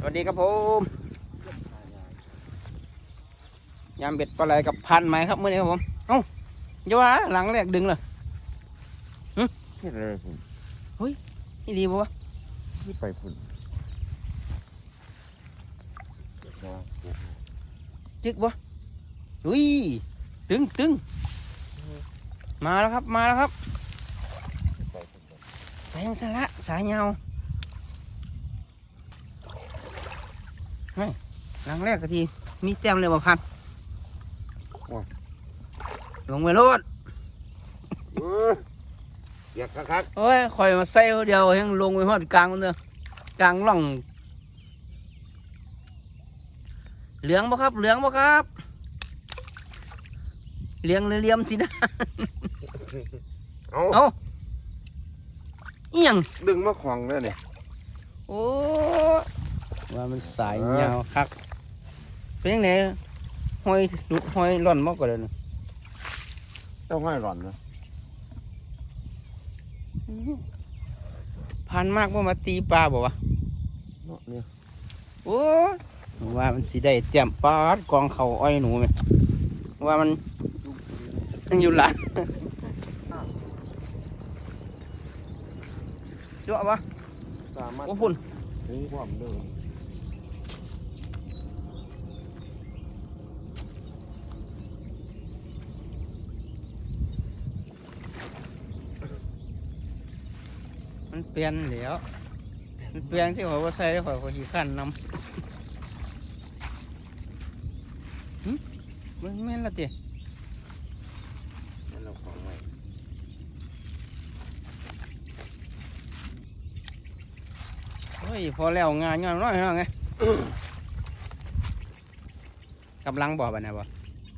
สวัสดีครับผมยามเบ็ดปลาไหลกับพันไหมครับมื่อนี้ครับผมเอ้าอย่าว่าหลังแรกดึงเลยเฮ็ดอะไรผมนี่ดีปะวะที่ไปพุ่นจึกปะอุ้ยตึงตึงมาแล้วครับมาแล้วครับไปพุ่นแสงสละสายเงา เฮ้ยหลังแรกกะทีมีแต้มเลยบ่พันลงไปโลดเอออยากคักโอ้ยคอยมาใส่เอาเดียวยังลงไปหอดกลางมันเด้อกลางร่อง เหลืองบ่ครับ เหลืองบ่ครับเหลืองหรือเหลี่ยมสินะๆเอาเอาเอียงดึงมาขวางเลยเนี่ยโอ้ ว่ามันสายยาวคัก เป็นยังไงห้อยหลุดห้อยร่อนมากกว่าเลยนะเจ้าห้อยหล่อนนะพันมากว่ามาตีปลาบอกว่าเนาะเนี่ยโอ้ว่ามันสีได้เตรียมปลาดกองเขาอ้อยหนูไหมว่ามันมันอยู่หลังจ้วะวะสามารถโอ้พุ่นถึงความเดิม เปลี่ยนแล้วมันเปลี่ยนที่เขาว่าใส่แล้วเขาเขาขี่ขั้นนำหึมันแม่นละเตี้ยนั่นเราขวางไว้เฮ้ยพอแล้วงานย้อนน้อยเนาะไงกำลังบ่บัดนะบ่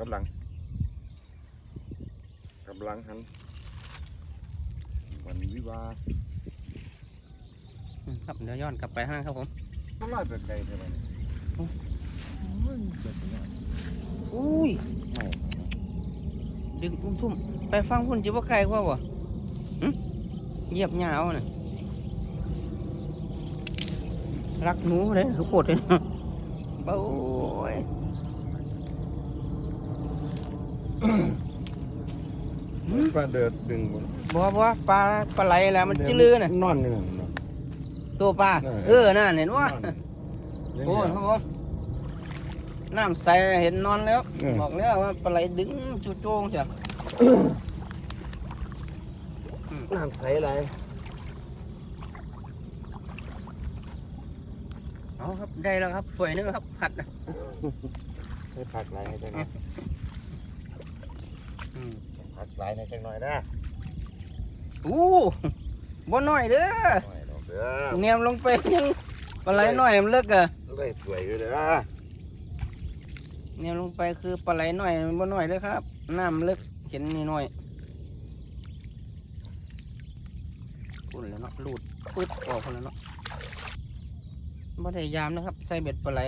กำลังกำลังหันวันวิวาห์อืม ครับเดี๋ยวย้อนกลับไปห้างครับผมมันลอยเป็นไกลเท่าไหร่เนี่ยโอ้โอ้ยเกิดเป็นไงอุ้ยไม่ดึงอุ้มทุ่มไปฟังพุ่นจิบ่ไกลกว่าบ่หึเหยียบหญ้าเอาน่ะรักหนูเลยคือปวดเลยนะโอ้ยปลาเดือดดึงบนบ่บ่ปลาปลาไหลแล้วมันจิลือน่ะนอนอยู่นั่นน่ะ ตัวปลาเออเออน่าเห็นว่านอนอยู่โอ้ยนี่ครับผมน้ำใสเห็นนอนแล้วอืมบอกแล้วว่าปลาไหลดึงจู่โจงเสียน้ำใสอะไรเอาครับได้แล้วครับสวยนึงครับผัดนะให้ผักไหลให้จังหน่อยอืมผักไหลให้จังหน่อยนะอู้บ่น้อยเด้อหน่อยดอกเด้อ เนียมลงไปยังปลาไหลน้อยมันเลิกอะเลยสวยอยู่เด้อเนียมลงไปคือปลาไหลน้อยมันบ่น้อยเด้อครับน้ำเลิกเห็นนิดหน่อยพุ่นแล้วเนาะลูดปึ๊ดออกพุ่นแล้วเนาะบ่ได้ยามนะครับใส่เบ็ดปลาไหล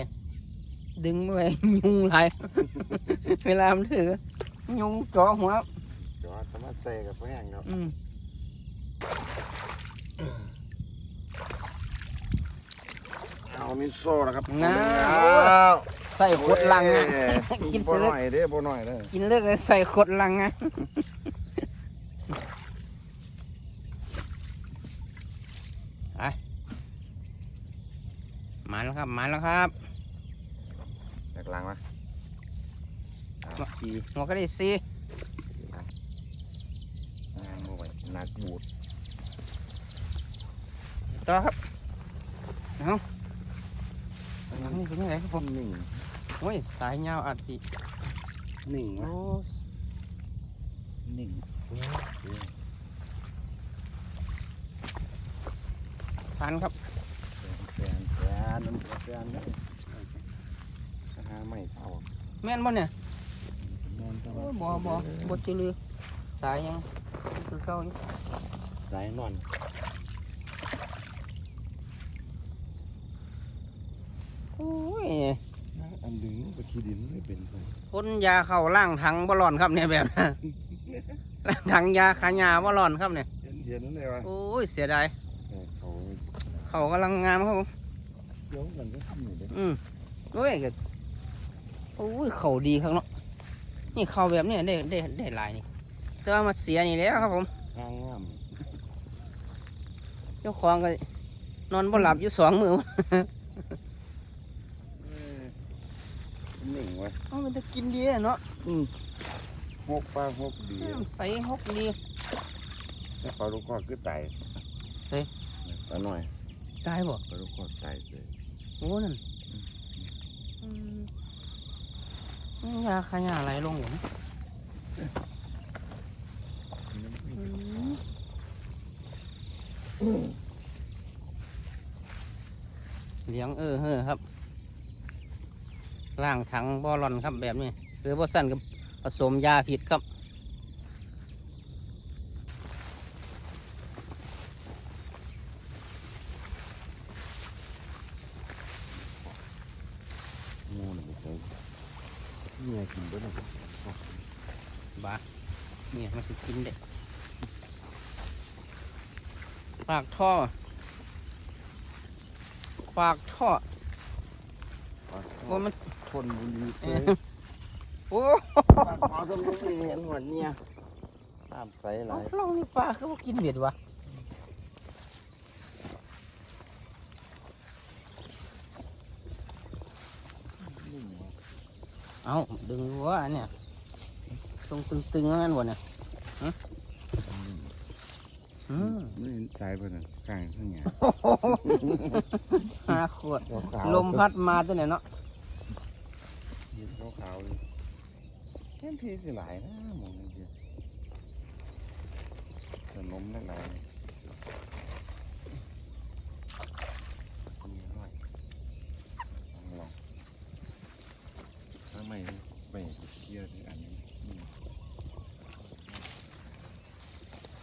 ดึงไม่ไหวยุงหลายเวลามันถือยุงจ่อหัวจอดสามารถใส่กับแห้งครับอืม เอามีโซ่นะครับน้าเอาใส่ขวดลังอะโอ้ยกินบ่ไปหเลน่อยยเด้อบ่หน่อยเด้อกินเลิกเลยใส่ขวดลังอะไปมาแล้วครับมาแล้วครับจากลังมาเอาขี่หัวกระดิ่งซีงานบ่ไหวหนักบูดต่อครับเอา หลังนี่เป็นยังไงครับผมนิ่งโอ้ยสายยาวอาจสินิ่งโอ้วะนิ่งพันครับแฟนแฟนน้ำแฟนเด้อหาไม่เท่าแม่นบ่เนี่ยแม่นจังโอ้ยบ่บ่บ่จือลือสายยังคือเข้าอยู่สายนอน โอ้ย อันดึงไป ขี้ดินไม่เป็นคนพ่นยาเข้าล่างถังบอลอนครับเนี่ยแบบนั้นล่างถังยาขายาบอลอนครับเนี่ยเห็นเห็นเลยวะโอ้ยเสียดายเออเขาเขากำลังงามครับผมเดี๋ยวกันก็ทำอยู่เด้อืมโอ้ยก็โอ้ยเขาดีครับเนาะนี่เขาแบบเนี้ยได้ได้ได้หลายนี่แต่ว่ามาเสียนี่แล้วครับผมงามงามเจ้าของก็นอนบ่หลับอยู่สองมือเออหนึ่ง วะเอ้ามันจะกินดีอะเนาะหกปลาหกดีน้ำใสหกดีแล้วปลาลูกคอคือไตเฮ้ย ปลาหน่อยตายบ่ปลาลูกคอไตเลยโอ้นั่นอืมยาขยะไหลลงหมดเลี้ยงเออเฮ้อครับ ล่างถังบอลอนครับแบบนี้ หรือว่าสั้นกับผสมยาผิดครับงูหนึ่งใส่เมียกินด้วยนะครับบาเนี่ยมันสิกินเด็กปากท่อปากท่อปลาโอ้มัน ทนบุรีเอเอ้อยโอ้ปลาขาวทนบุรีเห็นหัวเนี่ยน้ำใสไหลายลองนี่ปลาคือว่ากินเบ็ดวะนิ่งวะเอาดึงวัวอันเนี่ยตรงตึงๆนั่นวะเนี่ยอืมนี่ตายไปหนึ่งข้างข้างหยาห้าขวดขาวลมพัดมาตัวเนี่ยเนาะยืน ขาวๆเลยเห็นทีสิหลายนะมองนี่สิแต่นมได้หลายเลยมีน้อยลองลองถ้าไม่ไปเคลียร์ที่อันนี้อืม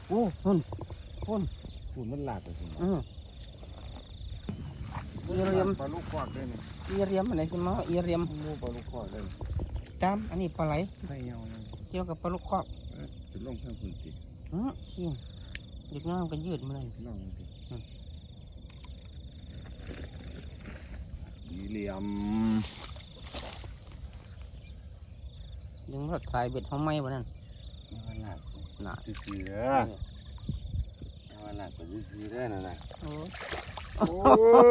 โอ้หุ่นพูดมันหลากไปสิ อืมอีเรียมปลาลูกคอดด้วยนี่อีเรียมอะไรกินมาอีเรียมมูปลาลูกคอดด้วยจามอันนี้ปลาไหลไม่เอาเลยเกี่ยวกับปลาลูกคอกเอ้ยจะลงข้างคุณติอืมขี้เด็กน้อยมันก็ยืดมาเลยลองสิอืมอีเหลี่ยมดึงรถสายเบ็ดเขาไหมวะนั่นมันหลากน่ะซื่อๆเด้อมันหลากไปซื่อๆเด้อนั่นน่ะโอ้ โอ้ย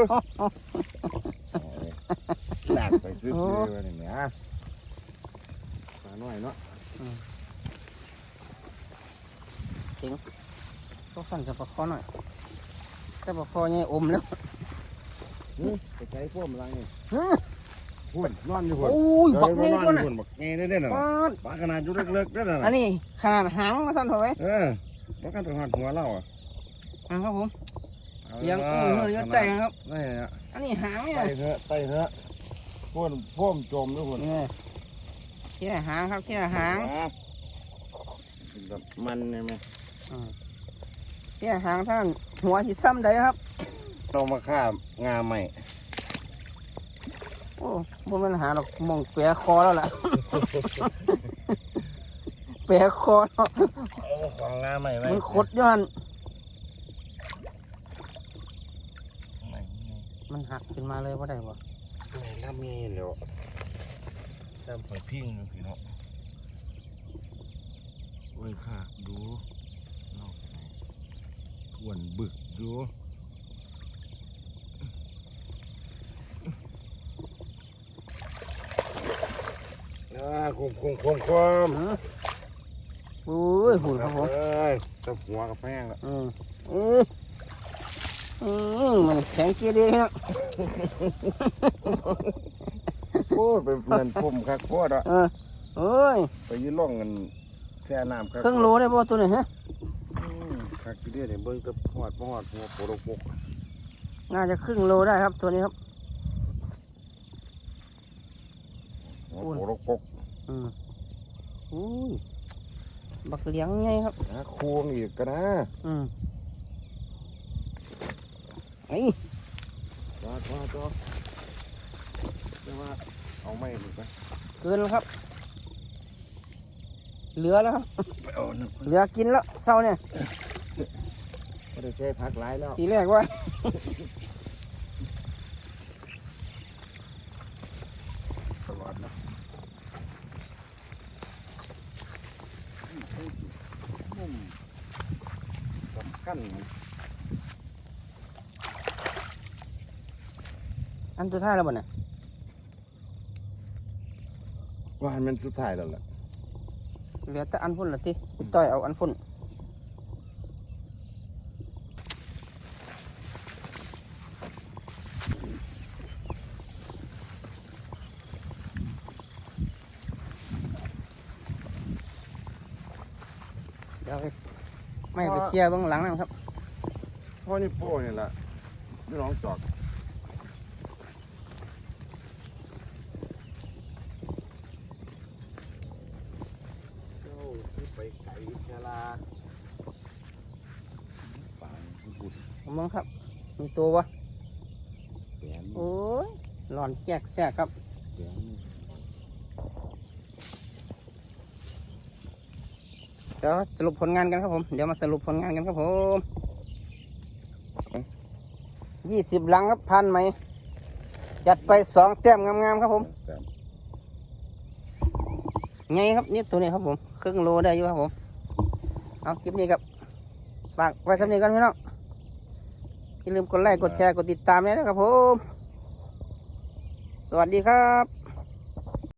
หลากไปซื่อๆว่านี่แหมปลาน้อยเนาะจริงก็ฟันกับปลาคอหน่อยแต่ปลาคอเนี่ยอมแล้วนี่ไปใช้พวกอะไรนี่ฮะหุ่นนอนอยู่หุ่นโอ้ยบักเดี๋นี่ยวตัวน่ะหุ่นบักไงได้เด้อน่ะปาดปลาขนาดอยู่เล็กๆได้อน่ะอันนี้ขนาดหางมาสั่นเถอะไว้เออปลากันไปหอดหัวเราอะอ่าครับผม เลี้ยงเออเฮ้ยอะขนาดแต่ครับ นี่ฮะอันนี้หางเนี่ยไต่เถอะไต่เถอะพ่นพ่มจมด้วยพ่นเนี่ยแค่หางครับแค่หางแบบมันใช่ไหมอืมแค่หางท่านหัวที่ซ้ำได้ครับเรามาฆ่างาใหม่โอ้บ่มันหาหรอกมองแปะคอแล้วล่ะแปะคอเนาะเอาของงาใหม่ไว้มันขดย้อน ไม่ มันหักขึ้นมาเลยว่าได้บ่ไม่ทำงี้เดี๋ยวทำเปิดพิ้งดูพี่เนาะโอ้ยค่ะดูนอกไหนทวนบึกดูอ่าคุมคุมคุมคุมอืออุ้ยหุ่นครับผมเอ้ยตบหัวกับแป้งแล้วอืมเอ ออืมมันแข็งเกียร์ดีครับโอ้ยไปนั่นพุ่มคักโคตรอะเออโอ้ยไปยืนล่องกันแค่น้ำคักครึ่งโลได้บ่ตัวนี้ฮะอืมคักอยู่เดียวเนี่ยเบิ่งแตะหอดบ่หอดหัวโปรกปกน่าจะครึ่งโลได้ครับตัวนี้ครับหัวโปรกปกอืมอุ้ยบักเหลียงไงครับนะควงอีกกันนะอืม ไอ้จอดจอดจอดเรีกว่าเอาไม่ถูกไหมเกินแล้วครับ เหลือแล้วครับเหลือกินแล้วเศร้าเนี่ย ไม่ได้ใช้พักหลายแล้วทีแรกว่าอดนะมุ่มสำคัญ อันสุดท้ายแล้วบ่เนี่ยว่าให้มันสุดท้ายแล้วล่ะเหลือแต่อันพุ่นละที่พี่ต้อยเอาอันพุ่นเดี๋ยวไปไม่ไปเคลียร์เบื้องหลังนะครับพ่อนี่โป้นี่ล่ะนี่น้องจอก โอ้ที่ ไปไก่ชะลาปางบุดผมมองครับ มีตัววะแขนโอ้ยหลอนแจกแสกครับแขนเดี๋ยวสรุปผลงานกันครับผม เดี๋ยวมาสรุปผลงานกันครับผมยี่สิบลังครับพันไหม จัดไปสองแต้มงามๆครับผมแขน ไงครับนี่ตัวนี้ครับผมครึ่งโลได้อยู่ครับผมเอาคลิปนี้ครับฝากไว้สำนีกันพี่น้องอย่าลืมกดไลค์กดแชร์กดติดตามด้วยนะครับผม สวัสดีครับ